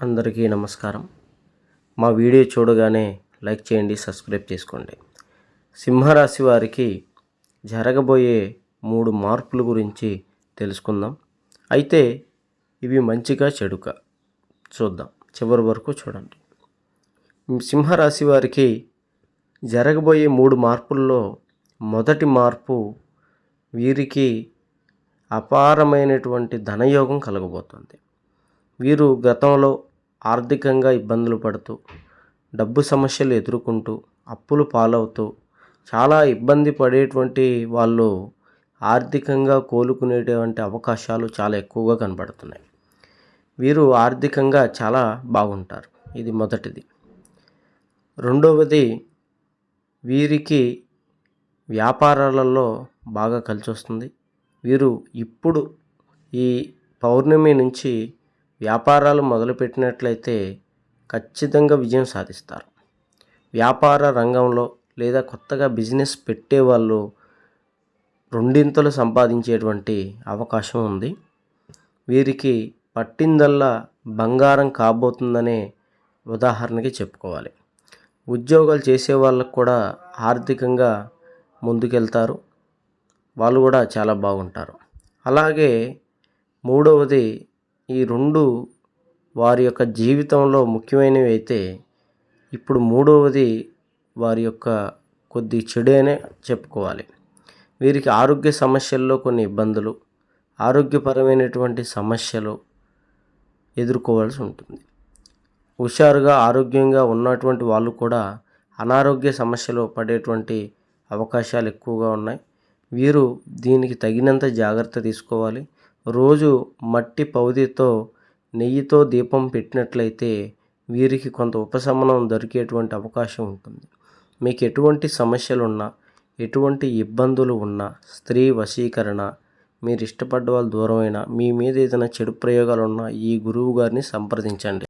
అందరికీ నమస్కారం. మా వీడియో చూడగానే లైక్ చేయండి సబ్స్క్రైబ్ చేసుకోండి. సింహరాశి వారికి జరగబోయే మూడు మార్పుల గురించి తెలుసుకుందాం. అయితే ఇవి మంచిగా చెడుక చూద్దాం. చివరి వరకు చూడండి. సింహరాశి వారికి జరగబోయే మూడు మార్పుల్లో మొదటి మార్పు వీరికి అపారమైనటువంటి ధనయోగం కలగబోతుంది. వీరు గతంలో ఆర్థికంగా ఇబ్బందులు పడుతూ డబ్బు సమస్యలు ఎదుర్కొంటూ అప్పులు పాలవుతూ చాలా ఇబ్బంది పడేటువంటి వాళ్ళు ఆర్థికంగా కోలుకునేటువంటి అవకాశాలు చాలా ఎక్కువగా కనబడుతున్నాయి. వీరు ఆర్థికంగా చాలా బాగుంటారు. ఇది మొదటిది. రెండవది వీరికి వ్యాపారాలలో బాగా కలిసి వస్తుంది వీరు ఇప్పుడు ఈ పౌర్ణమి నుంచి వ్యాపారాలు మొదలుపెట్టినట్లయితే ఖచ్చితంగా విజయం సాధిస్తారు. వ్యాపార రంగంలో లేదా కొత్తగా బిజినెస్ పెట్టే వాళ్ళు రెండింతలు సంపాదించేటువంటి అవకాశం ఉంది. వీరికి పట్టిందల్లా బంగారం కాబోతుందనే ఉదాహరణకి చెప్పుకోవాలి. ఉద్యోగాలు చేసే వాళ్ళకు కూడా ఆర్థికంగా ముందుకెళ్తారు. వాళ్ళు కూడా చాలా బాగుంటారు. అలాగే మూడవది ఈ రెండు వారి యొక్క జీవితంలో ముఖ్యమైనవి అయితే ఇప్పుడు మూడవది వారి యొక్క కొద్ది చెడేనే చెప్పుకోవాలి. వీరికి ఆరోగ్య సమస్యల్లో కొన్ని ఇబ్బందులు ఆరోగ్యపరమైనటువంటి సమస్యలు ఎదుర్కోవాల్సి ఉంటుంది. హుషారుగా ఆరోగ్యంగా ఉన్నటువంటి వాళ్ళు కూడా అనారోగ్య సమస్యలు పడేటువంటి అవకాశాలు ఎక్కువగా ఉన్నాయి. వీరు దీనికి తగినంత జాగ్రత్త తీసుకోవాలి. రోజు మట్టి పౌదితో నెయ్యితో దీపం పెట్టినట్లయితే వీరికి కొంత ఉపశమనం దొరికేటువంటి అవకాశం ఉంటుంది. మీకు ఎటువంటి సమస్యలు ఉన్నా ఎటువంటి ఇబ్బందులు ఉన్నా స్త్రీ వశీకరణ మీరు ఇష్టపడ్డ వాళ్ళు దూరమైనా మీ మీద ఏదైనా చెడు ప్రయోగాలు ఉన్నా ఈ గురువు గారిని సంప్రదించండి.